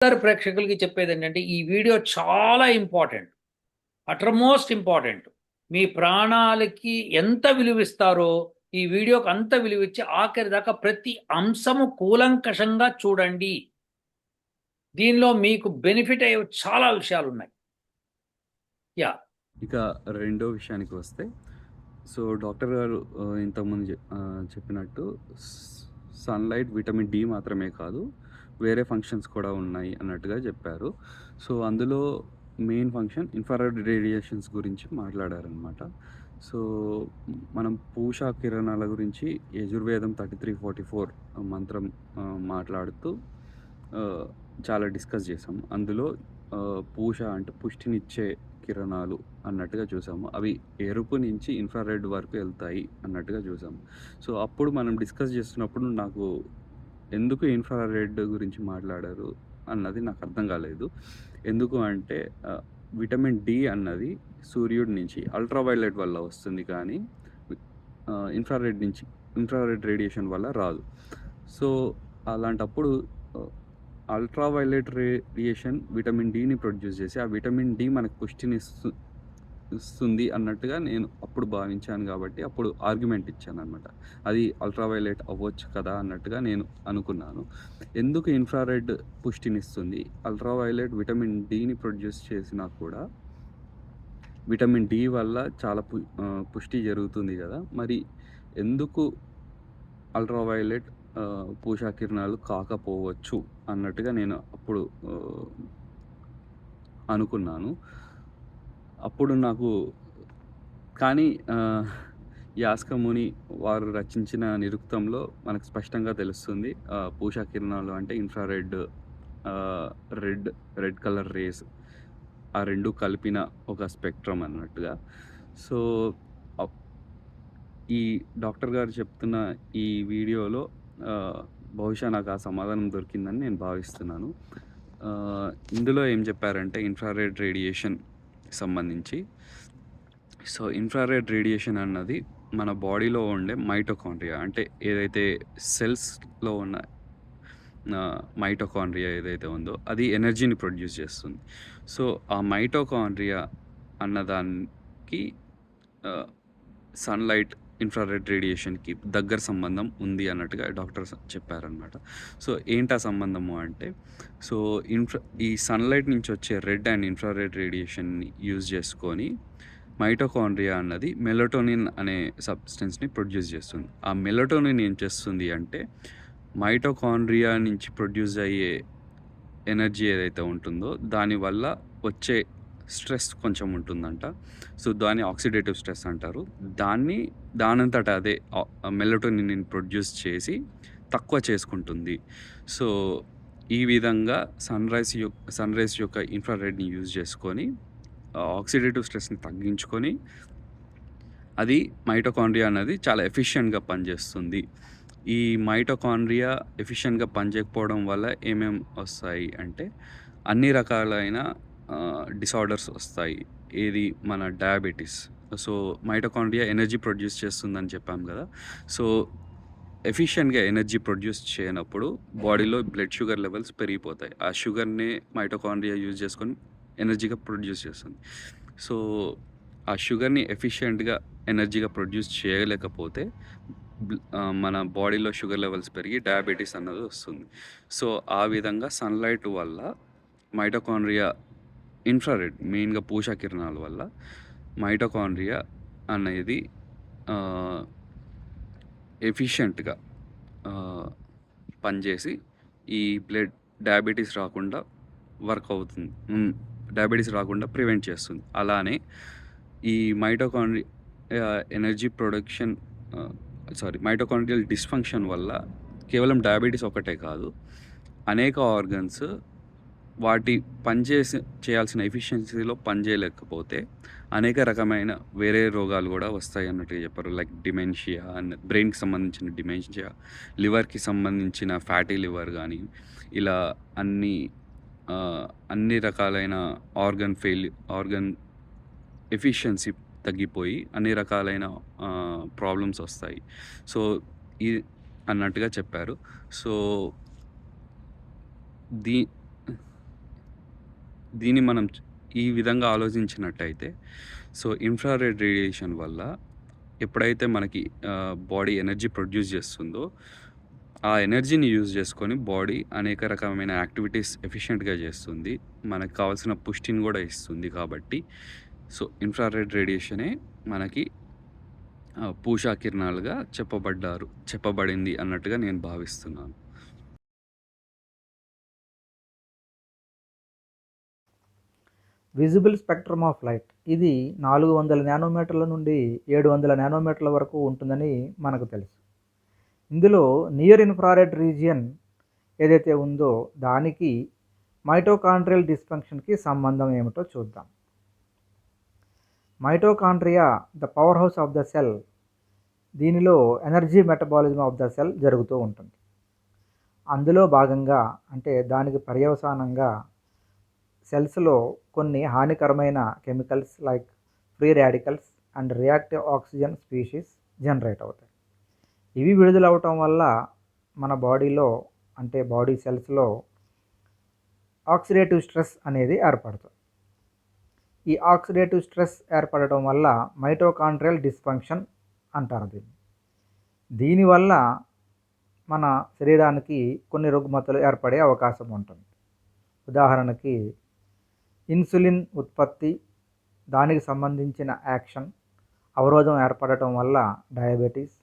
అందరు ప్రేక్షకులకి చెప్పేది ఏంటంటే ఈ వీడియో చాలా ఇంపార్టెంట్ అటర్మోస్ట్ ఇంపార్టెంట్. మీ ప్రాణాలకి ఎంత విలువిస్తారో ఈ వీడియోకి అంత విలువిచ్చి ఆఖరి దాకా ప్రతి అంశము కూలంకషంగా చూడండి. దీనిలో మీకు బెనిఫిట్ అయ్యే చాలా విషయాలు ఉన్నాయి యా. ఇక రెండో విషయానికి వస్తే సో డాక్టర్ గారు ఇంతకుముందు చెప్పినట్టు సన్లైట్ విటమిన్ డి మాత్రమే కాదు వేరే ఫంక్షన్స్ కూడా ఉన్నాయి అన్నట్టుగా చెప్పారు. సో అందులో మెయిన్ ఫంక్షన్ ఇన్ఫ్రారెడ్ రేడియేషన్స్ గురించి మాట్లాడారనమాట సో మనం పూషా కిరణాల గురించి యజుర్వేదం థర్టీ త్రీ ఫార్టీ ఫోర్ మంత్రం మాట్లాడుతూ చాలా డిస్కస్ చేసాం. అందులో పూష అంటే పుష్టినిచ్చే కిరణాలు అన్నట్టుగా చూసాము. అవి ఎరుపు నుంచి ఇన్ఫ్రారెడ్ వరకు వెళ్తాయి అన్నట్టుగా చూసాము. సో అప్పుడు మనం డిస్కస్ చేస్తున్నప్పుడు నాకు ఎందుకు ఇన్ఫ్రారెడ్ గురించి మాట్లాడారు అన్నది నాకు అర్థం కాలేదు. ఎందుకు అంటే విటమిన్ డి అన్నది సూర్యుడి నుంచి అల్ట్రావైలెట్ వల్ల వస్తుంది కానీ ఇన్ఫ్రారెడ్ నుంచి ఇన్ఫ్రారెడ్ రేడియేషన్ వల్ల రాదు. సో అలాంటప్పుడు అల్ట్రావైలెట్ రేడియేషన్ విటమిన్ డిని ప్రొడ్యూస్ చేసి ఆ విటమిన్ డి మనకు పుష్టిని ఇస్తుంది అన్నట్టుగా నేను అప్పుడు భావించాను కాబట్టి అప్పుడు ఆర్గ్యుమెంట్ ఇచ్చాను అనమాట అది అల్ట్రావైలెట్ అవ్వచ్చు కదా అన్నట్టుగా నేను అనుకున్నాను. ఎందుకు ఇన్ఫ్రారెడ్ పుష్టినిస్తుంది అల్ట్రావైలెట్ విటమిన్ డిని ప్రొడ్యూస్ చేసినా కూడా విటమిన్ డి వల్ల చాలా పు పుష్టి జరుగుతుంది కదా. మరి ఎందుకు అల్ట్రావైలెట్ ఆ, కిరణాలు కాకపోవచ్చు అన్నట్టుగా నేను అప్పుడు అనుకున్నాను. అప్పుడు నాకు కానీ యాస్కముని యాస్క ముని వారు రచించిన నిరుక్తంలో మనకు స్పష్టంగా తెలుస్తుంది పూషా కిరణాలు అంటే infrared red red colour rays ఆ రెండు కలిపిన ఒక స్పెక్ట్రమ్ అన్నట్టుగా. సో అప్- ఈ డాక్టర్ గారు చెప్తున్న ఈ వీడియోలో బహుశా నాకు ఆ సమాధానం దొరికిందని నేను భావిస్తున్నాను. ఇందులో ఏం చెప్పారంటే ఇన్ఫ్రారెడ్ రేడియేషన్ సంబంధించి. సో ఇన్ఫ్రారెడ్ రేడియేషన్ అన్నది మన బాడీలో ఉండే మైటోకాండ్రియా అంటే ఏదైతే సెల్స్లో ఉన్న మైటోకాండ్రియా ఏదైతే ఉందో అది ఎనర్జీని ప్రొడ్యూస్ చేస్తుంది. సో ఆ మైటోకాండ్రియా అన్నదానికి సన్లైట్ ఇన్ఫ్రారెడ్ రేడియేషన్కి దగ్గర సంబంధం ఉంది అన్నట్టుగా డాక్టర్ చెప్పారనమాట సో ఏంటి సంబంధము అంటే సో ఇన్ఫ్రా ఈ సన్లైట్ నుంచి వచ్చే రెడ్ అండ్ ఇన్ఫ్రారెడ్ రేడియేషన్ని యూజ్ చేసుకొని మైటోకాండ్రియా అన్నది మెలటోనిన్ అనే సబ్స్టెన్స్ని ప్రొడ్యూస్ చేస్తుంది. ఆ మెలటోనిన్ ఏం చేస్తుంది అంటే మైటోకాండ్రియా నుంచి ప్రొడ్యూస్ అయ్యే ఎనర్జీ ఏదైతే ఉంటుందో దానివల్ల వచ్చే స్ట్రెస్ కొంచెం ఉంటుందంట. సో దాన్ని ఆక్సిడేటివ్ స్ట్రెస్ అంటారు. దాన్ని దానంతట అదే మెలటోనిన్ ప్రొడ్యూస్ చేసి తక్కువ చేసుకుంటుంది. సో ఈ విధంగా సన్ రైజ్ యొక్క సన్ రైజ్ యొక్క ఇన్ఫ్రారెడ్ని యూజ్ చేసుకొని ఆక్సిడేటివ్ స్ట్రెస్ని తగ్గించుకొని అది మైటోకాండ్రియా అనేది చాలా ఎఫిషియెంట్గా పనిచేస్తుంది. ఈ మైటోకాండ్రియా ఎఫిషియెంట్గా పనిచేయకపోవడం వల్ల ఏమేం వస్తాయి అంటే అన్ని రకాలైన డిసార్డర్స్ వస్తాయి. ఏది? మన diabetes so mitochondria energy produce చేస్తుందని చెప్పాం కదా. సో ఎఫిషియెంట్గా ఎనర్జీ ప్రొడ్యూస్ చేయనప్పుడు బాడీలో బ్లడ్ షుగర్ లెవెల్స్ పెరిగిపోతాయి. ఆ షుగర్ని మైటోకాండ్రియా యూజ్ చేసుకొని ఎనర్జీగా ప్రొడ్యూస్ చేస్తుంది. సో ఆ షుగర్ని ఎఫిషియెంట్గా ఎనర్జీగా ప్రొడ్యూస్ చేయలేకపోతే మన బాడీలో షుగర్ లెవెల్స్ పెరిగి డయాబెటీస్ అన్నది వస్తుంది. సో ఆ విధంగా సన్లైట్ వల్ల మైటోకాండ్రియా ఇన్ఫ్రారెడ్ మెయిన్గా పూషా కిరణాల వల్ల. మైటోకాండ్రియా అనేది ఎఫిషియెంట్గా పనిచేసి ఈ బ్లడ్ డయాబెటీస్ రాకుండా వర్క్ అవుతుంది. డయాబెటీస్ రాకుండా ప్రివెంట్ చేస్తుంది. అలానే ఈ mitochondria energy production sorry mitochondrial dysfunction వల్ల కేవలం డయాబెటీస్ ఒకటే కాదు అనేక ఆర్గన్స్ వాటి పనిచేసి చేయాల్సిన ఎఫిషియన్సీలో పనిచేయలేకపోతే అనేక రకమైన వేరే రోగాలు కూడా వస్తాయి అన్నట్టుగా చెప్పారు. లైక్ డిమెన్షియా అండ్ బ్రెయిన్కి సంబంధించిన డిమెన్షియా లివర్కి సంబంధించిన ఫ్యాటీ లివర్ కానీ ఇలా అన్ని అన్ని రకాలైన ఆర్గన్ ఫెయిల్ ఆర్గన్ ఎఫిషియన్సీ తగ్గిపోయి అన్ని రకాలైన ప్రాబ్లమ్స్ వస్తాయి. సో ఈ అన్నట్టుగా చెప్పారు. సో దీ దీన్ని మనం ఈ విధంగా ఆలోచించినట్టయితే సో ఇన్‌ఫ్రారెడ్ రేడియేషన్ వల్ల ఎప్పుడైతే మనకి బాడీ ఎనర్జీ ప్రొడ్యూస్ చేస్తుందో, ఆ ఎనర్జీని యూజ్ చేసుకొని బాడీ అనేక రకమైన యాక్టివిటీస్ ఎఫిషియెంట్‌గా చేస్తుంది. మనకు కావాల్సిన పుష్టిని కూడా ఇస్తుంది కాబట్టి, సో ఇన్‌ఫ్రారెడ్ రేడియేషనే మనకి పూషా కిరణాలుగా చెప్పబడ్డారు చెప్పబడింది అన్నట్టుగా నేను భావిస్తున్నాను. విజిబుల్ స్పెక్ట్రమ్ ఆఫ్ లైట్ ఇది 400 నానోమీటర్ల నుండి 700 నానోమీటర్ల వరకు ఉంటుందని మనకు తెలుసు. ఇందులో నియర్ ఇన్ఫ్రారెడ్ రీజియన్ ఏదైతే ఉందో దానికి మైటోకాండ్రియల్ డిస్ఫంక్షన్‌కి సంబంధం ఏమిటో చూద్దాం. Mitochondria the powerhouse of the cell దీనిలో energy metabolism of the cell జరుగుతూ ఉంటుంది. అందులో భాగంగా అంటే దానికి పర్యవసానంగా సెల్స్‌లో కొన్ని హానికరమైన chemicals like free radicals and reactive oxygen species generate అవుతాయి. ఇవి విడుదలవటం వల్ల మన బాడీలో అంటే బాడీ సెల్స్‌లో ఆక్సిడేటివ్ స్ట్రెస్ అనేది ఏర్పడుతుంది. ఈ ఆక్సిడేటివ్ స్ట్రెస్ ఏర్పడటం వల్ల మైటోకాండ్రియల్ డిస్ఫంక్షన్ అంటారు దీన్ని. దీనివల్ల మన శరీరానికి కొన్ని రుగ్మతలు ఏర్పడే అవకాశం ఉంటుంది. ఉదాహరణకి ఇన్సులిన్ ఉత్పత్తి, దానికి సంబంధించిన యాక్షన్, అవరోధం ఏర్పడటం వల్ల డయాబెటిస్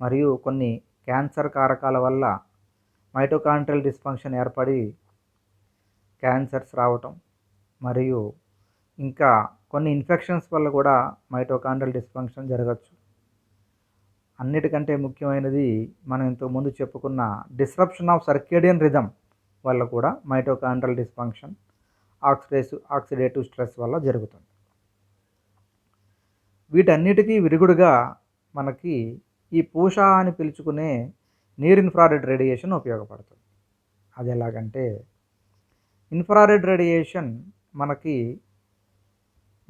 మరియు కొన్ని క్యాన్సర్ కారకాల వల్ల మైటోకాండ్రియల్ డిస్ఫంక్షన్ ఏర్పడి క్యాన్సర్స్ రావటం మరియు ఇంకా కొన్ని ఇన్ఫెక్షన్స్ వల్ల కూడా మైటోకాండ్రియల్ డిస్ఫంక్షన్ జరగచ్చు. అన్నిటికంటే ముఖ్యమైనది మనం ఇంతకుముందు చెప్పుకున్న డిస్రప్షన్ ఆఫ్ సర్కేడియన్ రిధమ్ వల్ల కూడా mitochondrial dysfunction oxidase oxidative stress వల్ల జరుగుతుంది. వీటన్నిటికీ విరుగుడుగా మనకి ఈ పూష అని పిలుచుకునే నీర్ ఇన్ఫ్రారెడ్ రేడియేషన్ ఉపయోగపడుతుంది. అది ఎలాగంటే ఇన్ఫ్రారెడ్ రేడియేషన్ మనకి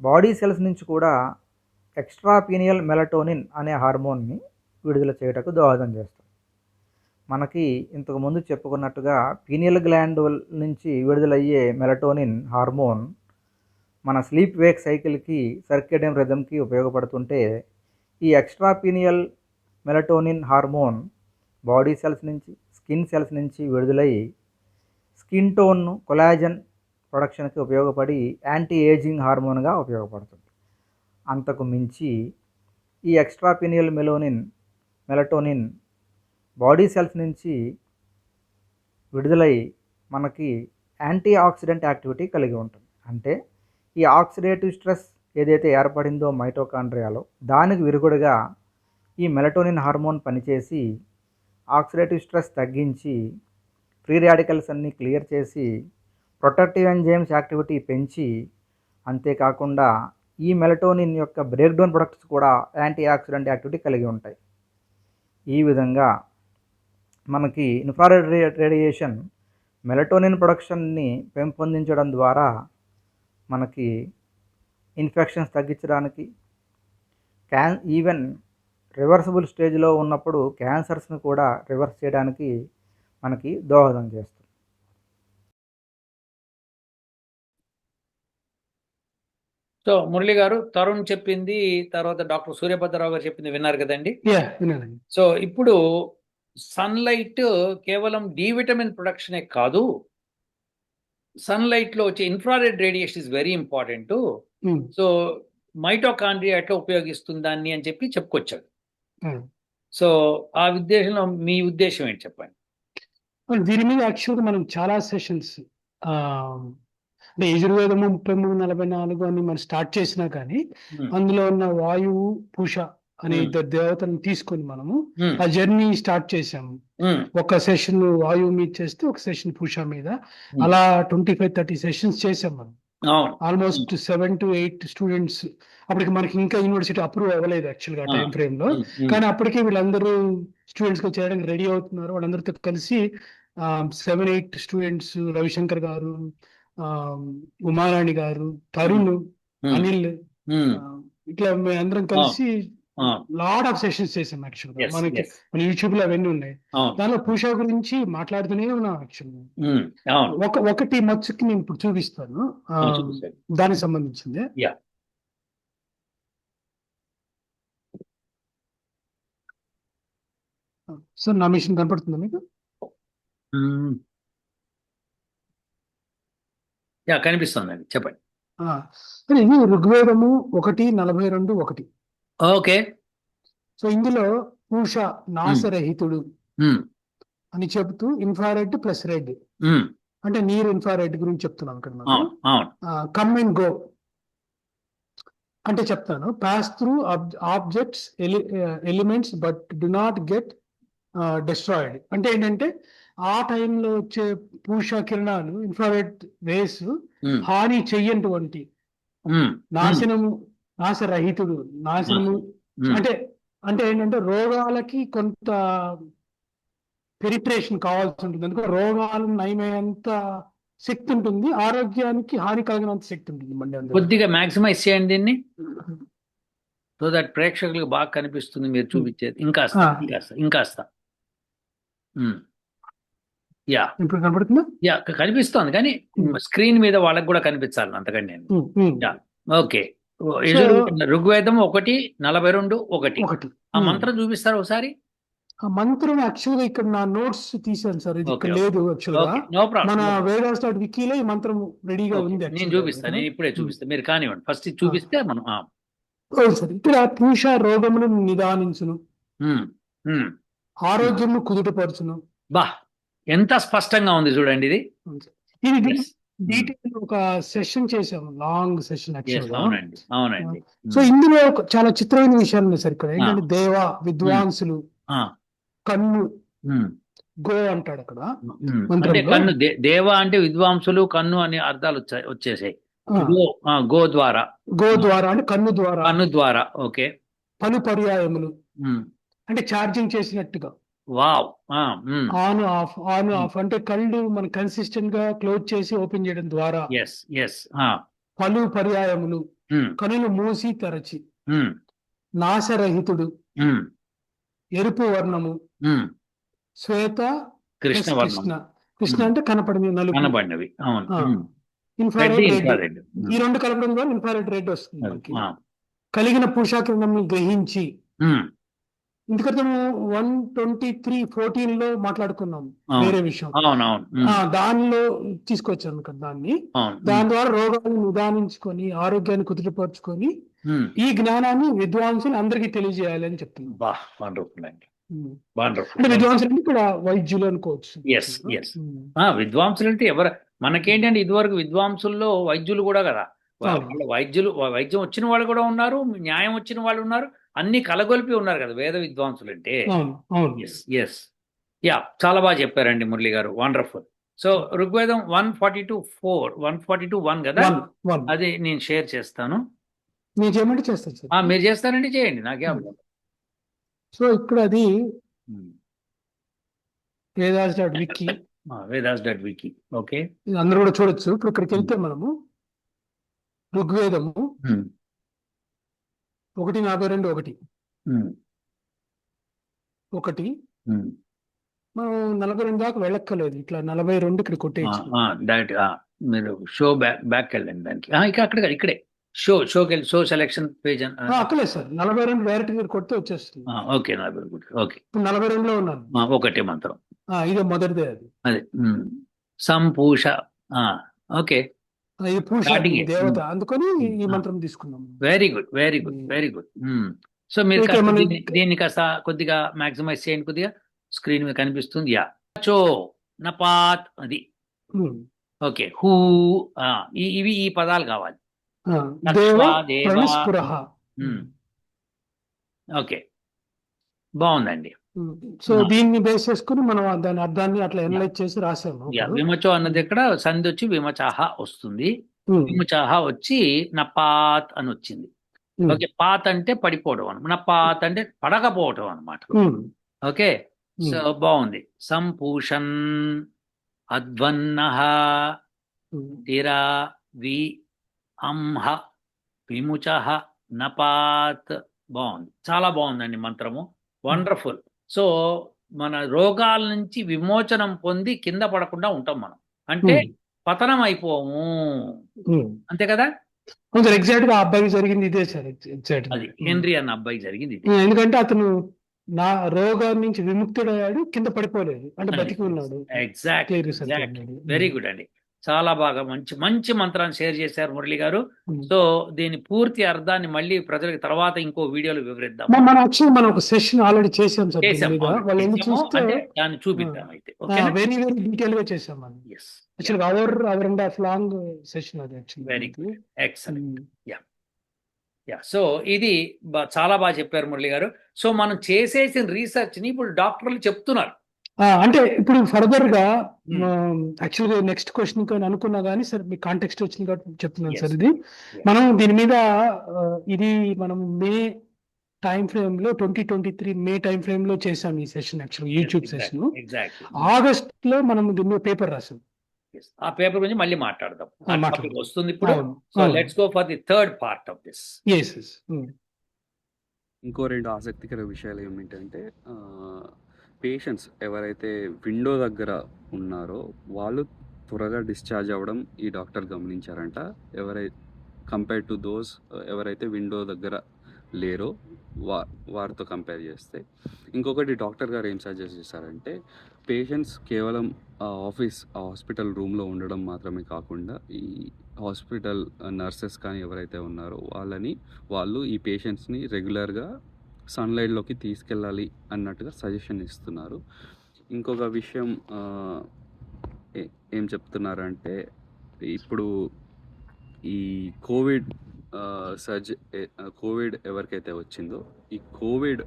బాడీ సెల్స్ నుంచి కూడా ఎక్స్ట్రా పీనియల్ మెలటోనిన్ అనే హార్మోన్‌ని విడుదల చేయుటకు దోహదం చేస్తుంది. మనకి ఇంతకుముందు చెప్పుకున్నట్టుగా పీనియల్ గ్లాండ్ నుంచి విడుదలయ్యే మెలటోనిన్ హార్మోన్ మన స్లీప్ వేక్ సైకిల్‌కి సర్కేడియన్ రిథమ్‌కి ఉపయోగపడుతుంటే, ఈ extra pineal melatonin hormone body cells నుంచి, స్కిన్ సెల్స్ నుంచి విడుదలై స్కిన్ టోన్ను కొలాజన్ ప్రొడక్షన్‌కి ఉపయోగపడి యాంటీ ఏజింగ్ హార్మోన్‌గా ఉపయోగపడుతుంది. అంతకు మించి ఈ extra pineal melanin melatonin body cells నుంచి విడుదలై మనకి యాంటీ ఆక్సిడెంట్ యాక్టివిటీ కలిగి ఉంటుంది. అంటే ఈ ఆక్సిడేటివ్ స్ట్రెస్ ఏదైతే ఏర్పడిందో మైటోకాండ్రియాలో దానికి విరుగుడుగా ఈ మెలటోనిన్ హార్మోన్ పనిచేసి ఆక్సిడేటివ్ స్ట్రెస్ తగ్గించి ఫ్రీ రాడికల్స్ అన్నీ క్లియర్ చేసి ప్రొటెక్టివ్ ఎంజైమ్స్ యాక్టివిటీ పెంచి అంతేకాకుండా ఈ మెలటోనిన్ యొక్క బ్రేక్డౌన్ ప్రొడక్ట్స్ కూడా యాంటీ ఆక్సిడెంట్ యాక్టివిటీ కలిగి ఉంటాయి. ఈ విధంగా మనకి ఇన్ఫ్రారెడ్ రే రేడియేషన్ మెలటోనిన్ ప్రొడక్షన్‌ని పెంపొందించడం ద్వారా మనకి ఇన్ఫెక్షన్స్ తగ్గించడానికి క్యాన్ ఈవెన్ రివర్సిబుల్ స్టేజ్‌లో ఉన్నప్పుడు క్యాన్సర్స్‌ని కూడా రివర్స్ చేయడానికి మనకి దోహదం చేస్తుంది. సో, మురళి గారు తరుణ్ చెప్పింది, తర్వాత డాక్టర్ సూర్యభద్రరావు గారు చెప్పింది విన్నారు కదండీ! సో, ఇప్పుడు సన్‌లైట్ కేవలం డి విటమిన్ ప్రొడక్షనే కాదు. సన్‌లైట్‌లో వచ్చే infrared radiation is very important. So, mitochondria ఎట్లా ఉపయోగిస్తుంది దాన్ని అని చెప్పి చెప్పుకొచ్చాడు. సో, ఆ ఉద్దేశంలో మీ ఉద్దేశ్యం ఏంటి చెప్పండి? దీని మీద యాక్చువల్‌గా మనం చాలా సెషన్స్ అంటే యజుర్వేదము 33, 44 అని మనం స్టార్ట్ చేసినా కానీ, హ్మ్. అందులో ఉన్న వాయువు, పూష అనే. ఇద్దరు దేవతలను తీసుకొని మనము. ఆ జర్నీ స్టార్ట్ చేసాము. ఒక సెషన్ వాయువు మీద చేస్తే, ఒక సెషన్ పూష మీద. అలా 25, 30 సెషన్స్ చేసాం మనం. అవును. హ్మ్. ఆల్మోస్ట్ 7-8 స్టూడెంట్స్ అప్పటికి మనకి ఇంకా యూనివర్సిటీ అప్రూవ్ అవ్వలేదు ఆ! టైమ్ ఫ్రేమ్‌లో. హ్మ్. హ్మ్. కానీ అప్పటికే వీళ్ళందరూ స్టూడెంట్స్‌గా చేరడానికి రెడీ అవుతున్నారు. వాళ్ళందరితో కలిసి 7, 8 స్టూడెంట్స్ రవిశంకర్ గారు, ఉమారాణి గారు. తరుణ్. అనిల్ ఇట్లా మేమందరం అవును. కలిసి లాడ్ ఆఫ్ సెషన్స్ చేసాం యాక్చువల్గా yes, మనకి yes. మన యూట్యూబ్లో అవన్నీ ఉన్నాయి. అవును. దానిలో పూషా గురించి మాట్లాడుతూనే ఉన్నాం యాక్చువల్ ఉమ్, అవును. ఒక ఒకటి మచ్చుకి నేను ఇప్పుడు చూపిస్తాను. ఆ, అవును, చూపిస్తాను. దానికి సంబంధించింది. Yeah. సో నా మిషన్ కనపడుతుందా మీకు? ఉమ్. యా కనిపిస్తుందండి చెప్పండి. ఆ, మరి ఇది ఋగ్వేదము ఒకటి నలభై రెండు ఒకటి. ఓకే. సో ఇందులో పూష నాశరహితుడు అని చెబుతూ ఇన్ఫ్రారెడ్ ప్లస్ రెడ్. అంటే నీరు ఇన్ఫ్రారెడ్ గురించి చెప్తున్నాం ఇక్కడ మనం. కమ్ అండ్ గో అంటే చెప్తాను. Pass through objects elements but do not get destroyed అంటే ఏంటంటే ఆ టైంలో వచ్చే పూష కిరణాలు ఇన్ఫ్రారెడ్ రేస్ హాని చెయ్యనటువంటి ఉమ్, నాశనము నాశరహితుడు నాశనము. అంటే అంటే ఏంటంటే రోగాలకి కొంత పెరిట్రేషన్ కావాల్సి ఉంటుంది. అందుకే రోగాలు నయమయ్యేంత శక్తి ఉంటుంది ఆరోగ్యానికి హాని కలిగినంత శక్తి ఉంటుంది అందులో. కొద్దిగా మాక్సిమైజ్ చేయండి దీన్ని. సో దట్ ప్రేక్షకులకు బాగా కనిపిస్తుంది మీరు చూపించేది. ఆ. ఇంకాస్త. యా. ఇప్పుడు కనపడుతుందా? యా కనిపిస్తోంది. కానీ. స్క్రీన్ మీద వాళ్ళకి కూడా కనిపించాలి అంతకంటే. యా. ఓకే. ఋగ్వేదం ఒకటి నలభై రెండు ఒకటి. ఒకటి. ఆ. మంత్రం చూపిస్తారు ఒకసారి? ఆ మంత్రం యాక్చువల్గా ఇక్కడ నా నోట్స్ తీసాను సార్ ఇది ఇక్కడ లేదు మన వేదాస్ డాట్ వికీలో ఈ మంత్రం రెడీగా ఉంది నేను. చూపిస్తాను నేను ఇప్పుడే చూపిస్తాను మీరు కానివ్వండి. ఫస్ట్ చూపిస్తే మనం సార్ ఇక్కడ పూష రోగమును నిదానించును. ఆరోగ్యము కుదుటపరచును. బా ఎంత స్పష్టంగా ఉంది చూడండి ఇది. ఇది. డీటెయిల్ ఒక సెషన్ చేసాము లాంగ్ సెషన్ అవునండి అవునండి. సో ఇందులో ఒక చాలా చిత్రమైన విషయాలు ఉన్నాయి సార్ ఇక్కడ. ఏంటంటే దేవ విద్వాంసులు ఆ, కన్ను ఉమ్, గో అంటాడు అక్కడ. కన్ను దేవ అంటే విద్వాంసులు కన్ను అనే అర్థాలు వచ్చాయి వచ్చేసాయి. ఆ, గో గో ద్వారా. గో ద్వారా అంటే కన్ను ద్వారా. కన్ను ద్వారా ఓకే. పలు పర్యాయములు. అంటే ఛార్జింగ్ చేసినట్టుగా. Wow. On off on off. అంటే కళ్ళు మనం కన్సిస్టెంట్గా క్లోజ్ చేసి ఓపెన్ చేయడం ద్వారా ఎస్ ఎస్ పలు పర్యాయములు కనులు మూసి తెరచి నాశరహితుడు ఎరుపు వర్ణము. శ్వేత కృష్ణ కృష్ణ. కృష్ణ అంటే కనపడింది నలుపు. కనబడినవి. ఇన్ఫ్రారెడ్ రెడ్ ఇన్ఫ్రారెడ్ ఈ రెండు కలపడం ద్వారా ఇన్ఫ్రారెడ్ రెడ్ వస్తుంది కలిగిన పూషాకిరణం గ్రహించి ఎందుకంటే వన్ ట్వంటీ త్రీ ఫోర్టీన్లో మాట్లాడుకున్నాం. వేరే విషయం. దానిలో తీసుకొచ్చాను కదా దాన్ని. దాని ద్వారా రోగాలను నిదానించుకొని ఆరోగ్యాన్ని కుదుటపరుచుకొని. ఈ జ్ఞానాన్ని విద్వాంసులు అందరికీ తెలియజేయాలి అని చెప్తున్నాం. అంటే విద్వాంసులు అంటే ఇక్కడ వైద్యులు అనుకోవచ్చు. ఉమ్. ఆ విద్వాంసులు అంటే ఎవరు? మనకేంటంటే ఇదివరకు విద్వాంసుల్లో వైద్యులు కూడా కదా. వైద్యులు వైద్యం వచ్చిన వాళ్ళు కూడా ఉన్నారు న్యాయం వచ్చిన వాళ్ళు ఉన్నారు. అన్ని కలగొలిపి ఉన్నారు కదా వేద విద్వాంసులు అంటే. ఎస్ యా చాలా బాగా చెప్పారండి మురళి గారు. Wonderful so Rigveda one forty two four one forty two one కదా? అది నేను షేర్ చేస్తాను. నేను చేయమంటే చేస్తాను సార్. ఆ మీరు చేస్తారంటే చేయండి నాకేం సో ఇక్కడ అది Vedas dot wiki Vedas dot wiki okay అందరూ కూడా చూడొచ్చు. ఇప్పుడు ఇక్కడికి వెళ్తే మనము ఋగ్వేదము ఒకటి నలభై రెండు ఒకటి. ఒకటి. మనం నలభై రెండు దాకా వెళ్ళక్కర్లేదు. ఇట్లా నలభై రెండు ఇక్కడ కొట్టేయచ్చు. డైరెక్ట్ మీరు షో బ్యాక్ బ్యాక్ వెళ్ళండి దానికి. ఆ, ఇక అక్కడ ఇక్కడే షో షోకి వెళ్ళి షో సెలెక్షన్ పేజ్ ఆ, అక్కర్లేదు సార్. నలభై రెండు డైరెక్ట్ మీరు కొడితే వచ్చేస్తుంది. ఓకే నా వెరీ గుడ్ ఓకే. ఇప్పుడు నలభై రెండులో ఉన్నాను. ఆ, ఒకటే మంత్రం. ఇదే మొదటిదే అది. అదే. సంపూష ఆ, ఓకే. ఇది పూష. దేవత Hmm. అందుకని ఈ Hmm. మంత్రం తీసుకున్నాం very good very good Hmm. Very good so మీరు దీన్ని కాస్త కొద్దిగా మాక్సిమైజ్ చేయండి కొద్దిగా. స్క్రీన్ మీద కనిపిస్తుంది. యా చో నపాత్ అది. Hmm. ఓకే హూ ఆ, ఈ- ఇవి ఈ పదాలు కావాలి. Hmm. ఓకే బాగుందండి. So Ah. దీన్ని బేస్ చేసుకుని మనం దాని అర్థాన్ని అట్లా ఎనలైజ్ చేసి రాసాము. విమచో అన్నది ఇక్కడ సంధి వచ్చి విమచాహ వస్తుంది. Hmm. విమచాహ వచ్చి నపాత్ అని వచ్చింది. Hmm. ఓకే పాత్ అంటే పడిపోవడం అనమాట నపాత్ అంటే పడకపోవటం అనమాట Hmm. Okay Hmm. సో బాగుంది. సంపూషన్ అధ్వన్న Hmm. తిరా వి అంహ విముచ నపాత్. బాగుంది. చాలా బాగుందండి మంత్రము. వండర్ఫుల్ సో మన రోగాల నుంచి విమోచనం పొంది కింద పడకుండా ఉంటాం మనం. అంటే. పతనం అయిపోము. అంతే కదా? సార్ ఎగ్జాక్ట్గా ఆ అబ్బాయికి జరిగింది ఇదే సార్ ఎగ్జాక్ట్ అది హెన్రీ అన్న అబ్బాయి జరిగింది. ఎందుకంటే అతను నా రోగం నుంచి విముక్తుడయ్యాడు కింద పడిపోలేదు. అంటే. బతికి ఉన్నాడు. ఎగ్జాక్ట్ వెరీ గుడ్ అండి. చాలా బాగా మంచి మంచి మంత్రాన్ని షేర్ చేశారు మురళి గారు. సో దీని పూర్తి అర్థాన్ని మళ్ళీ ప్రజలకు తర్వాత ఇంకో వీడియోలో వివరిద్దాం. మనం యాక్చువల్లీ మనం ఒక సెషన్ ఆల్రెడీ చేసాం సార్ చేసాం దాన్ని చూపిద్దాం అయితే ఓకే వెరీ వెరీ డీటెయిల్గా చేసాం మనం. ఎస్ యాక్చువల్గా hour hour and half long session అది యాక్చువల్లీ ఎక్సలెంట్ యా సో ఇది చాలా బాగా చెప్పారు మురళి గారు. సో మనం చేసేసిన రీసెర్చ్ని ఇప్పుడు డాక్టర్లు చెప్తున్నారు. అంటే ఇప్పుడు ఫర్దర్గా. యాక్చువల్గా నెక్స్ట్ క్వశ్చన్ కొని అనుకున్నా కానీ సార్ మీ కాంటెక్స్ట్ వచ్చింది కాబట్టి చెప్తున్నాను. సార్ ఇది. మనం దీని మీద ఇది మనం మే టైం ఫ్రేమ్లో twenty twenty three May time ఫ్రేమ్లో చేసాం ఈ session actual YouTube session exactly ఆగస్ట్లో మనం దీని మీద పేపర్ రాసాం ఆ పేపర్ గురించి మళ్ళీ మాట్లాడదాం. వస్తుంది ఇప్పుడు. So. Let's go for the third part of this. ఇంకో రెండు ఆసక్తికర విషయాలు ఏమిటంటే పేషెంట్స్ ఎవరైతే విండో దగ్గర ఉన్నారో వాళ్ళు త్వరగా డిశ్చార్జ్ అవ్వడం ఈ డాక్టర్ గమనించారంట. ఎవరై కంపేర్ టు దోస్ ఎవరైతే విండో దగ్గర లేరో వా వారితో కంపేర్ చేస్తే. ఇంకొకటి డాక్టర్ గారు ఏం సజెస్ట్ చేశారంటే పేషెంట్స్ కేవలం ఆ ఆఫీస్ ఆ హాస్పిటల్ రూమ్లో ఉండడం మాత్రమే కాకుండా ఈ హాస్పిటల్ నర్సెస్ కానీ ఎవరైతే ఉన్నారో వాళ్ళని వాళ్ళు ఈ పేషెంట్స్ని రెగ్యులర్గా సన్లైట్లోకి తీసుకెళ్ళాలి అన్నట్టుగా సజెషన్ ఇస్తున్నారు. ఇంకొక విషయం ఏం చెప్తున్నారంటే ఇప్పుడు ఈ కోవిడ్ సర్జ్ కోవిడ్ ఎవరికైతే వచ్చిందో ఈ కోవిడ్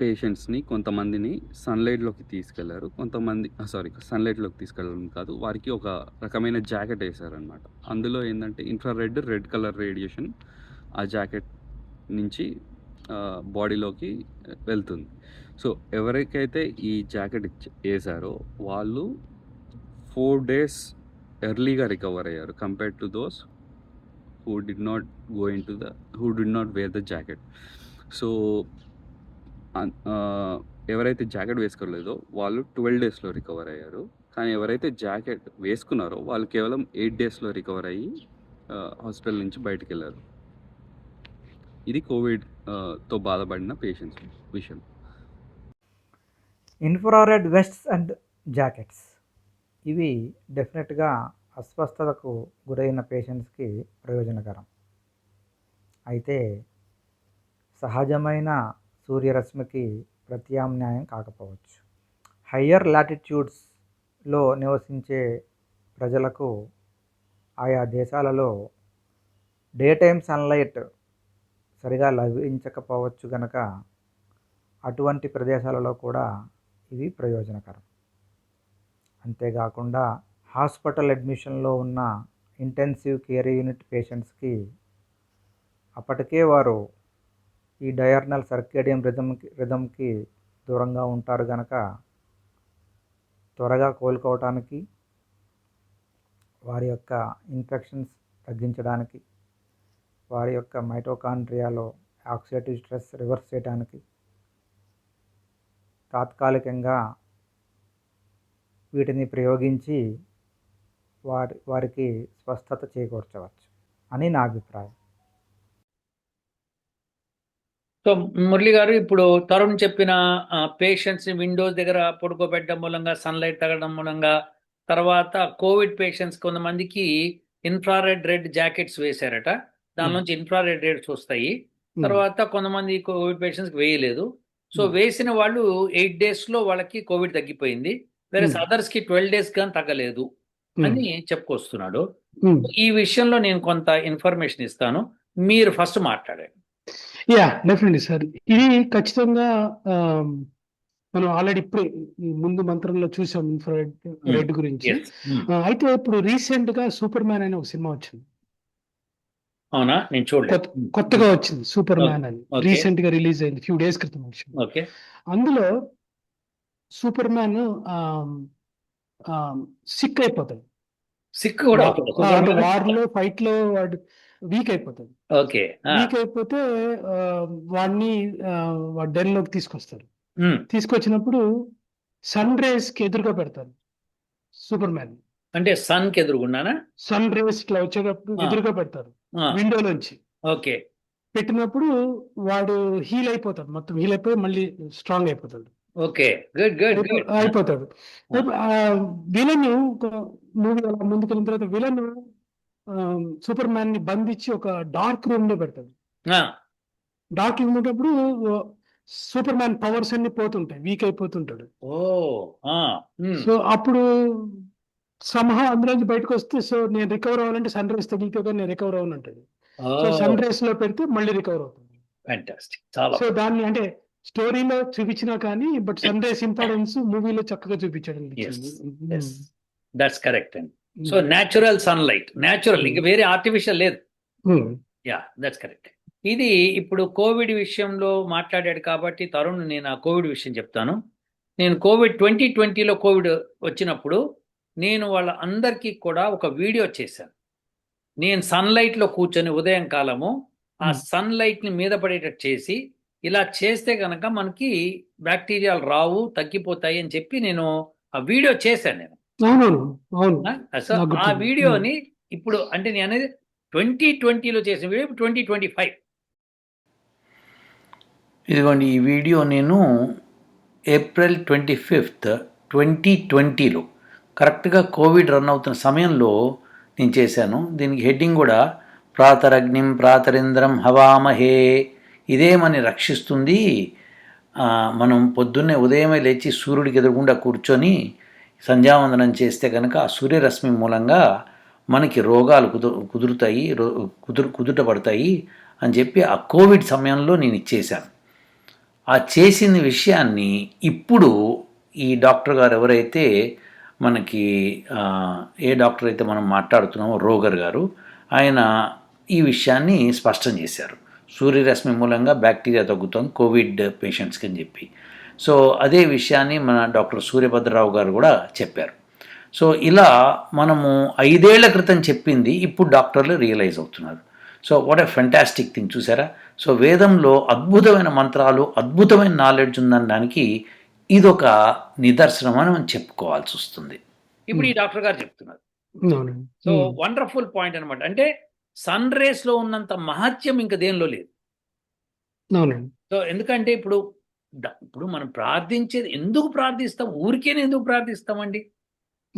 పేషెంట్స్ని కొంతమందిని సన్లైట్లోకి తీసుకెళ్ళారు. కొంతమంది సారీ సన్లైట్లోకి తీసుకెళ్ళడం కాదు వారికి ఒక రకమైన జాకెట్ వేశారనమాట అందులో ఏంటంటే ఇన్ఫ్రారెడ్ రెడ్ కలర్ రేడియేషన్ ఆ జాకెట్ నుంచి బాడీలోకి వెళ్తుంది. సో ఎవరికైతే ఈ జాకెట్ వేసారో వాళ్ళు ఫోర్ డేస్ ఎర్లీగా రికవర్ అయ్యారు compare to those who did not go in to the who did not wear the jacket. So ఎవరైతే జాకెట్ వేసుకోలేదో వాళ్ళు ట్వెల్వ్ డేస్లో రికవర్ అయ్యారు. కానీ ఎవరైతే జాకెట్ వేసుకున్నారో వాళ్ళు కేవలం ఎయిట్ డేస్లో రికవర్ అయ్యి హాస్పిటల్ నుంచి బయటకు వెళ్ళారు ఇది కోవిడ్తో బాధపడిన పేషెంట్స్ విషయం. Infrared vests and jackets. ఇవి డెఫినెట్గా అస్వస్థతకు గురైన పేషెంట్స్కి ప్రయోజనకరం. అయితే సహజమైన సూర్యరశ్మికి ప్రత్యామ్నాయం కాకపోవచ్చు. హయ్యర్ లాటిట్యూడ్స్లో నివసించే ప్రజలకు ఆయా దేశాలలో డే టైమ్ సన్లైట్ సరిగా లభించకపోవచ్చు గనక అటువంటి ప్రదేశాలలో కూడా ఇవి ప్రయోజనకరం. అంతేకాకుండా హాస్పిటల్ అడ్మిషన్లో ఉన్న ఇంటెన్సివ్ కేర్ యూనిట్ పేషెంట్స్కి అప్పటికే వారు ఈ డయర్నల్ సర్కేడియం రిధమ్కి రిధమ్కి దూరంగా ఉంటారు గనక త్వరగా కోలుకోవటానికి వారి యొక్క ఇన్ఫెక్షన్స్ తగ్గించడానికి వారి యొక్క మైటోకాండ్రియాలో ఆక్సిడేటివ్ స్ట్రెస్ రివర్స్ చేయడానికి తాత్కాలికంగా వీటిని ప్రయోగించి వారి వారికి స్వస్థత చేకూర్చవచ్చు అని నా అభిప్రాయం. సో మురళి గారు ఇప్పుడు తరుణ్ చెప్పిన పేషెంట్స్ విండోస్ దగ్గర పడుకోబెట్టడం మూలంగా సన్లైట్ తగడం మూలంగా తర్వాత కోవిడ్ పేషెంట్స్ కొంతమందికి ఇన్ఫ్రారెడ్ రెడ్ జాకెట్స్ వేశారట. దానిలోంచి ఇన్ఫ్రారెడ్ రేట్స్ వస్తాయి. తర్వాత కొంతమంది కోవిడ్ పేషెంట్స్ వేయలేదు. సో. వేసిన వాళ్ళు ఎయిట్ డేస్లో వాళ్ళకి కోవిడ్ తగ్గిపోయింది. వేరే. అదర్స్కి ట్వెల్వ్ డేస్ కానీ తగ్గలేదు. అని చెప్పుకొస్తున్నాడు. ఈ విషయంలో నేను కొంత ఇన్ఫర్మేషన్ ఇస్తాను. మీరు ఫస్ట్ మాట్లాడండి. యా డెఫినెట్లీ సార్ ఇది ఖచ్చితంగా మనం ఆల్రెడీ ఇప్పుడే ముందు మంత్రంలో చూసాం ఇన్ఫ్రారెడ్ రెడ్ గురించి. అయితే ఇప్పుడు రీసెంట్గా సూపర్ మ్యాన్ అనే ఒక సినిమా వచ్చింది. అవునా? నేను చూడలేదు. కొత్త- కొత్తగా వచ్చింది సూపర్ మ్యాన్ అని. రీసెంట్గా రిలీజ్ అయింది ఫ్యూ డేస్ క్రితం ఓకే. అందులో సూపర్ మ్యాన్ సిక్ అయిపోతాడు. సిక్ కూడా వార్లో ఫైట్లో వాడు వీక్ అయిపోతాడు. ఓకే. వీక్ అయిపోతే వాడిని వాడి den లోకి తీసుకొస్తారు. తీసుకొచ్చినప్పుడు సన్ రేస్కి ఎదురుగా పెడతారు సూపర్ మ్యాన్ అంటే సన్కి ఎదురుగున్నానా సన్ రేస్ ఇట్లా వచ్చేటప్పుడు. ఎదురుగా పెడతారు. విండోలోంచి. ఓకే. పెట్టినప్పుడు వాడు హీల్ అయిపోతాడు. మొత్తం హీల్ అయిపోయి మళ్ళీ స్ట్రాంగ్ అయిపోతాడు. ఓకే. గుడ్ గుడ్ అయిపో- గుడ్. అయిపోతాడు. విలన్ మూవీ అలా ముందుకెళ్ళిన తర్వాత విలన్ సూపర్ మ్యాన్ని బంధించి ఒక డార్క్ రూమ్లో పెడతాడు డార్క్ రూమ్ ఉన్నప్పుడు సూపర్ మ్యాన్ పవర్స్ అన్ని పోతుంటాయి. వీక్ అయిపోతుంటాడు. సో అప్పుడు సమహా అందులోంచి బయటకు వస్తే సో నేను రికవర్ అవ్వాలంటే సన్ రైస్ తగిలితే కానీ నేను రికవర్ అవ్వను అంటాడు సో సన్ రైస్లో పెడితే మళ్ళీ రికవర్ అవుతుంది. సో దాన్ని అంటే స్టోరీలో చూపించినా కానీ బట్ సన్ రైస్ ఇంపార్టెన్స్ మూవీలో చక్కగా చూపించాడు దట్స్ కరెక్ట్ అండి. సో న్యాచురల్ సన్లైట్ న్యాచురల్ ఇంకా వేరే ఆర్టిఫిషియల్ లేదు. యా దట్స్ కరెక్ట్ ఇది ఇప్పుడు కోవిడ్ విషయంలో మాట్లాడాడు కాబట్టి తరుణ్ నేను ఆ కోవిడ్ విషయం చెప్తాను. నేను కోవిడ్ ట్వంటీ ట్వంటీలో కోవిడ్ వచ్చినప్పుడు నేను వాళ్ళ అందరికీ కూడా ఒక వీడియో చేశాను. నేను సన్లైట్లో కూర్చొని ఉదయం కాలము ఆ. సన్లైట్ని మీద పడేటట్టు చేసి ఇలా చేస్తే కనుక మనకి బ్యాక్టీరియాలు రావు తగ్గిపోతాయి అని చెప్పి నేను ఆ వీడియో చేశాను నేను. అవును. ఆ, సో. వీడియోని ఇప్పుడు అంటే నేను అనేది ట్వంటీ ట్వంటీలో చేసిన వీడియో ట్వంటీ ట్వంటీ ఫైవ్. ఇదిగోండి ఈ వీడియో నేను ఏప్రిల్ ట్వంటీ ఫిఫ్త్ ట్వంటీ ట్వంటీలో. కరెక్ట్గా కోవిడ్ రన్ అవుతున్న సమయంలో నేను చేశాను. దీనికి హెడ్డింగ్ కూడా ప్రాతరగ్నిం ప్రాతరింద్రం హవామహే ఇదే మనని రక్షిస్తుంది. మనం పొద్దున్నే ఉదయమే లేచి సూర్యుడికి ఎదురుకుండా కూర్చొని సంధ్యావందనం చేస్తే కనుక ఆ సూర్యరశ్మి మూలంగా మనకి రోగాలు కుదు కుదురుతాయి రో కుదురు కుదుట పడతాయి అని చెప్పి ఆ కోవిడ్ సమయంలో నేను ఇచ్చేశాను. ఆ చేసిన విషయాన్ని ఇప్పుడు ఈ డాక్టర్ గారు ఎవరైతే మనకి ఏ డాక్టర్ అయితే మనం మాట్లాడుతున్నామో రోగర్ గారు ఆయన ఈ విషయాన్ని స్పష్టం చేశారు. సూర్యరశ్మి మూలంగా బ్యాక్టీరియా తగ్గుతుంది కోవిడ్ పేషెంట్స్కి అని చెప్పి. సో అదే విషయాన్ని మన డాక్టర్ సూర్యభద్రరావు గారు కూడా చెప్పారు. సో ఇలా మనము ఐదేళ్ళ క్రితం చెప్పింది ఇప్పుడు డాక్టర్లు రియలైజ్ అవుతున్నారు. So what a fantastic thing చూసారా? సో వేదంలో అద్భుతమైన మంత్రాలు అద్భుతమైన నాలెడ్జ్ ఉందనడానికి ఇదొక నిదర్శనం అని మనం చెప్పుకోవాల్సి వస్తుంది. ఇప్పుడు ఈ డాక్టర్ గారు చెప్తున్నారు. సో. వండర్ఫుల్ పాయింట్ అనమాట అంటే సన్ రేస్లో ఉన్నంత మహత్యం ఇంకా దేనిలో లేదు. సో ఎందుకంటే ఇప్పుడు ఇప్పుడు మనం ప్రార్థించేది ఎందుకు ప్రార్థిస్తాం? ఊరికేనే ఎందుకు ప్రార్థిస్తామండి?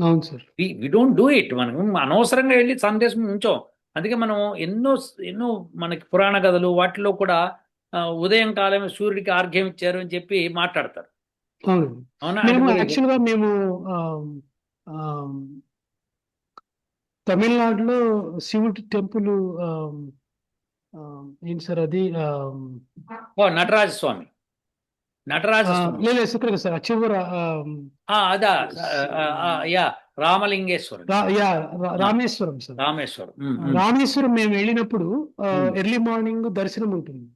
అవును sir. We don't do it మనం అనవసరంగా వెళ్ళి సన్ రేస్ ఉంచాం అందుకే మనం ఎన్నో ఎన్నో మనకి పురాణ కథలు వాటిలో కూడా ఉదయం కాలమే సూర్యుడికి ఆర్ఘ్యం ఇచ్చారు అని చెప్పి మాట్లాడతారు. మేము యాక్చువల్గా మేము తమిళనాడులో శివుడి టెంపుల్ ఏంటి సార్ అది? ఓ నటరాజ స్వామి నటరాజ లేదు ఇక్కడ సార్ చివర అదా yeah Ramalingeswaram yeah, Rameswaram sir. Rameswaram. Rameswaram మేము వెళ్ళినప్పుడు. ఎర్లీ మార్నింగ్ దర్శనం ఉంటుంది.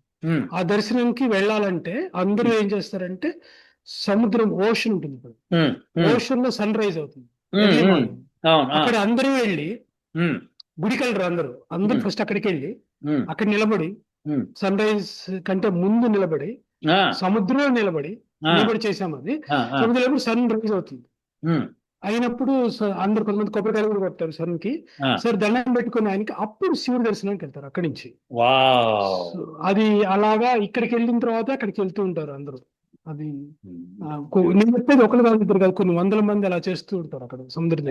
ఆ దర్శనంకి వెళ్ళాలంటే అందరూ ఏం చేస్తారంటే సముద్రం ఓషన్ ఉంటుంది ఇప్పుడు ఓషన్లో సన్ రైజ్ అవుతుంది. అక్కడ అందరూ వెళ్ళి ఉమ్, గుడికి వెళ్ళరు అందరూ. అందరూ Hmm. ఫస్ట్ అక్కడికి వెళ్ళి అక్కడ నిలబడి సన్ రైజ్ కంటే ముందు నిలబడి సముద్రంలో నిలబడి నిలబడి చేసాం అది. సముద్రంలో సన్ రైజ్ అవుతుంది. అయినప్పుడు అందరు కొంతమంది కొబ్బరికాయలు కూడా కొట్టారు సన్కి. సరే దండం పెట్టుకుని ఆయనకి అప్పుడు శివుడి దర్శనానికి వెళ్తారు అక్కడి నుంచి. అది అలాగా ఇక్కడికి వెళ్ళిన తర్వాత అక్కడికి వెళ్తూ ఉంటారు అందరూ. అది నేను చెప్పేది ఒకరు కాదు ఇద్దరు కాదు. కొన్ని వందల మంది అలా చేస్తూ ఉంటారు అక్కడ సముద్రం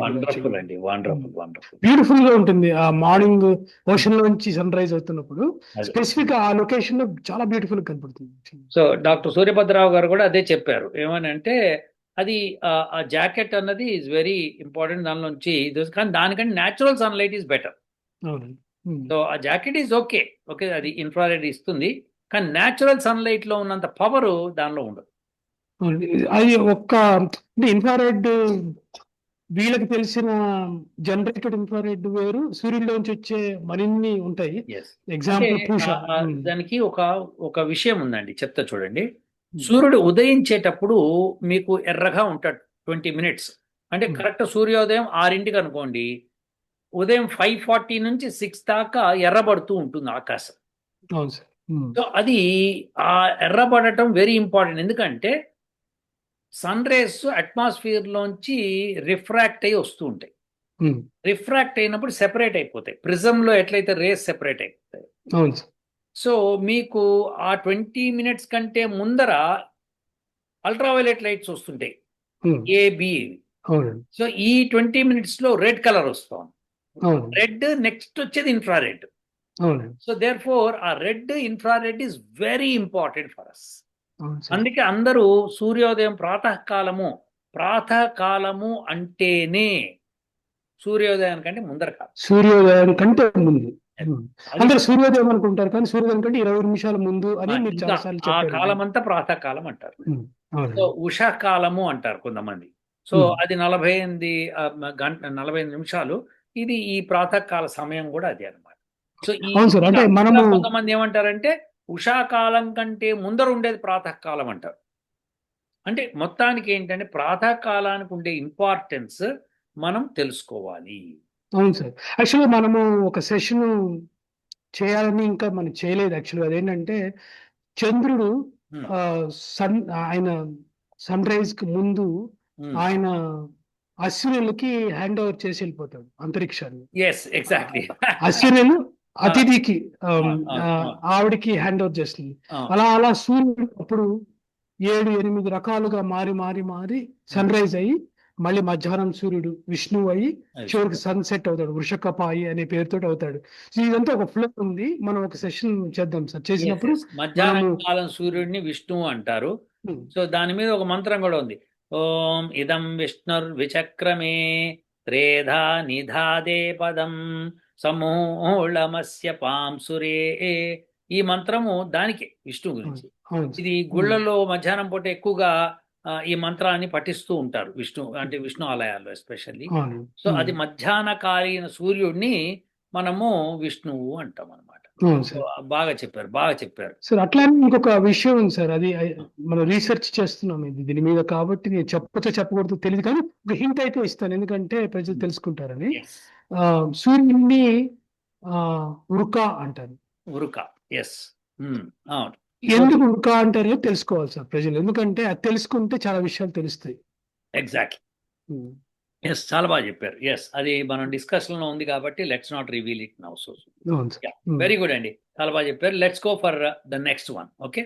బ్యూటిఫుల్గా ఉంటుంది ఆ మార్నింగ్ ఓషన్ లోంచి సన్ రైజ్ అవుతున్నప్పుడు. స్పెసిఫిక్ ఆ లొకేషన్లో చాలా బ్యూటిఫుల్గా కనపడుతుంది. సో డాక్టర్ సూర్యభద్రరావు గారు కూడా అదే చెప్పారు. ఏమని అంటే అది ఆ, జాకెట్ అన్నది ఈజ్ వెరీ ఇంపార్టెంట్ దానిలోంచి ఇది- కానీ దానికంటే natural sunlight is better. So ఆ జాకెట్ ఈజ్ ఓకే. ఓకే అది ఇన్ఫ్రారెడ్ ఇస్తుంది. కానీ న్యాచురల్ సన్లైట్లో ఉన్నంత పవర్ దానిలో ఉండదు. అది ఒక్క అంటే ఇన్ఫ్రారెడ్ వీళ్ళకి తెలిసిన జనరేటెడ్ ఇన్ఫ్రారెడ్ వేరు సూర్యుడిలోంచి వచ్చే మరిన్ని ఉంటాయి. ఎగ్జాంపుల్ పూష. ఉమ్. దానికి ఒక ఒక విషయం ఉందండి చెప్తా చూడండి. సూర్యుడు ఉదయించేటప్పుడు మీకు ఎర్రగా ఉంటాడు ట్వంటీ మినిట్స్ అంటే Hmm. కరెక్ట్ సూర్యోదయం ఆరింటికి అనుకోండి ఉదయం ఫైవ్ ఫార్టీ నుంచి సిక్స్ దాకా ఎర్రబడుతూ ఉంటుంది ఆకాశం. అవును సార్. సో అది ఆ ఎర్రబడటం వెరీ ఇంపార్టెంట్ ఎందుకంటే సన్ రేస్ అట్మాస్ఫియర్ లోంచి రిఫ్రాక్ట్ అయ్యి వస్తూ ఉంటాయి. రిఫ్రాక్ట్ అయినప్పుడు సెపరేట్ అయిపోతాయి. ప్రిజమ్లో ఎట్లయితే రేస్ సెపరేట్ అయిపోతాయి. సో మీకు ఆ ట్వంటీ మినిట్స్ కంటే ముందర అల్ట్రావైలెట్ లైట్స్ వస్తుంటాయి. ఏబి అవునండి. సో ఈ ట్వంటీ మినిట్స్లో రెడ్ కలర్ వస్తాం రెడ్ నెక్స్ట్ వచ్చేది ఇన్ఫ్రారెడ్ సో దేర్ ఫోర్ ఆ red infrared is very important for us అందుకే అందరూ సూర్యోదయం ప్రాతకాలము ప్రాతకాలము అంటేనే సూర్యోదయం కంటే ముందర కాదు. సూర్యోదయం కంటే ముందు. అందరు సూర్యోదయం అనుకుంటారు కానీ సూర్యోదయం కంటే ఇరవై నిమిషాల ముందు అని ఆ, మీరు కాలం అంతా ప్రాతకాలం అంటారు. సో ఉషా కాలము అంటారు కొంతమంది. సో. అది నలభై ఎనిమిది గంట నలభై ఎనిమిది నిమిషాలు. ఇది ఈ ప్రాతకాల సమయం కూడా అదే అన్నమాట. సో అంటే మనము- కొంతమంది ఏమంటారంటే ఉషాకాలం కంటే ముందర ఉండేది ప్రాతకాలం అంటారు. అంటే మొత్తానికి ఏంటంటే ప్రాతకాలానికి ఉండే ఇంపార్టెన్స్ మనం తెలుసుకోవాలి. అవును సార్. యాక్చువల్గా మనము ఒక సెషన్ చేయాలని ఇంకా మనం చేయలేదు యాక్చువల్గా అదేంటంటే చంద్రుడు సన్ ఆయన సన్ రైజ్కి ముందు. ఆయన అశ్వినులకి హ్యాండ్ ఓవర్ చేసి వెళ్ళిపోతాడు అంతరిక్షాన్ని. ఎస్ ఎగ్జాక్ట్లీ అశ్వినులు అతిథికి. ఆవిడికి హ్యాండ్ ఓవర్ చేస్తుంది అలా అలా సూర్యుడు అప్పుడు ఏడు ఎనిమిది రకాలుగా మారి మారి మారి సన్ రైజ్ అయ్యి మళ్ళీ మధ్యాహ్నం సూర్యుడు విష్ణువు అయ్యి చివరికి సన్సెట్ అవుతాడు వృషకపాయి అనే పేరుతో అవుతాడు. సో ఇదంతా ఒక ఫ్లో ఉంది. మనం ఒక సెషన్ చేద్దాం సార్. చేసినప్పుడు మధ్యాహ్న కాలం సూర్యుడిని విష్ణువు అంటారు. ఉమ్, సో దాని మీద ఒక మంత్రం కూడా ఉంది. ఓం ఇదం విష్ణుర్ విచక్రమే త్రేధా నిధాదే పదం సమూలమస్య పాంసురే ఈ మంత్రము దానికి విష్ణువు గురించి. ఇది గుళ్ళల్లో మధ్యాహ్నం పూట ఎక్కువగా ఈ మంత్రాన్ని పఠిస్తూ ఉంటారు విష్ణు అంటే విష్ణు ఆలయాల్లో ఎస్పెషల్లీ. సో అది మధ్యాహ్నకాలీన సూర్యుడిని మనము విష్ణువు అంటాం అనమాట బాగా చెప్పారు బాగా చెప్పారు. సార్ అట్లానే ఇంకొక విషయం ఉంది సార్. అది మనం రీసెర్చ్ చేస్తున్నాం ఇది దీని మీద కాబట్టి నేను చెప్పచ్చో చెప్పకూడదు తెలియదు కానీ హింట్ అయితే ఇస్తాను. ఎందుకంటే ప్రజలు తెలుసుకుంటారని. Yes. ఆ, సూర్యుడిని ఉరుక అంటారు. ఉరుక ఎస్ అవును. ఎందుకు ఉరుక అంటారో తెలుసుకోవాలి సార్ ప్రజలు. ఎందుకంటే అది తెలుసుకుంటే చాలా విషయాలు తెలుస్తాయి. ఎగ్జాక్ట్లీ ఎస్ చాలా బాగా చెప్పారు. ఎస్ అది మనం డిస్కషన్లో ఉంది కాబట్టి let's not reveal it now so very good అండి. చాలా బాగా చెప్పారు. Let's go for the next one okay